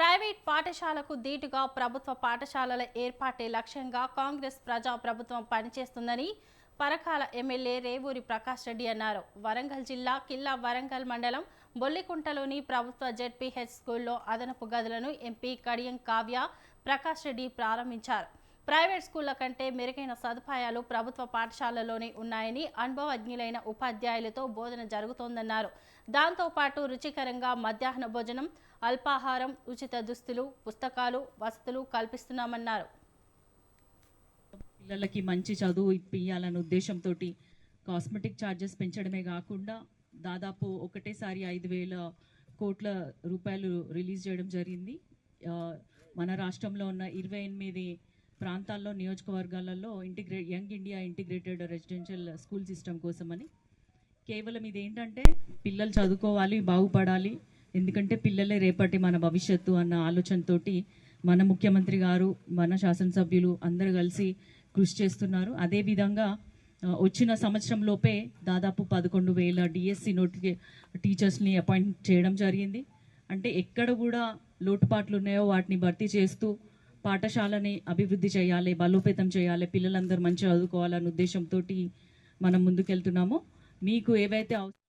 Private పాఠశాలకు దీటుగా ప్రభుత్వ పాఠశాలల ఏర్పాటే లక్ష్యంగా కాంగ్రెస్ ప్రజా ప్రభుత్వం పనిచేస్తుందని పరకాల ఎమ్మెల్యే రేవూరి ప్రకాష్ రెడ్డి అన్నారు. వరంగల్ జిల్లా కిల్లా వరంగల్ మండలం బొల్లికుంటలోని ప్రభుత్వ జెడ్పీహెచ్ స్కూల్లో అదనపు గదులను ఎంపీ కడియం కావ్య ప్రకాష్ రెడ్డి ప్రారంభించారు. ప్రైవేట్ స్కూళ్ళ కంటే మెరుగైన సదుపాయాలు ప్రభుత్వ పాఠశాలలోనే ఉన్నాయని అనుభవజ్ఞులైన ఉపాధ్యాయులతో బోధన జరుగుతోందన్నారు. దాంతోపాటు రుచికరంగా మధ్యాహ్న భోజనం అల్పాహారం ఉచిత దుస్తులు పుస్తకాలు వసతులు కల్పిస్తున్నామన్నారు. పిల్లలకి మంచి చదువు ఇప్పియాలన్న ఉద్దేశంతో కాస్మెటిక్ ఛార్జెస్ పెంచడమే కాకుండా దాదాపు ఒకటేసారి ఐదు వేల కోట్ల రూపాయలు రిలీజ్ చేయడం జరిగింది. మన రాష్ట్రంలో ఉన్న ఇరవై ఎనిమిది ప్రాంతాల్లో నియోజకవర్గాలలో ఇంటిగ్రే young India integrated residential school system కోసమని. కేవలం ఇది ఏంటంటే పిల్లలు చదువుకోవాలి బాగుపడాలి. ఎందుకంటే పిల్లలే రేపటి మన భవిష్యత్తు అన్న ఆలోచనతోటి మన ముఖ్యమంత్రి గారు మన శాసనసభ్యులు అందరూ కలిసి కృషి చేస్తున్నారు. అదేవిధంగా వచ్చిన సంవత్సరం లోపే దాదాపు పదకొండు వేల డిఎస్సి నోటిఫి టీచర్స్ని అపాయింట్ చేయడం జరిగింది. అంటే ఎక్కడ కూడా లోటుపాట్లు ఉన్నాయో వాటిని భర్తీ చేస్తూ పాఠశాలని అభివృద్ధి చేయాలి బలోపేతం చేయాలి పిల్లలందరూ మంచిగా చదువుకోవాలన్న ఉద్దేశంతో మనం ముందుకెళ్తున్నాము. మీకు ఏవైతే అవ-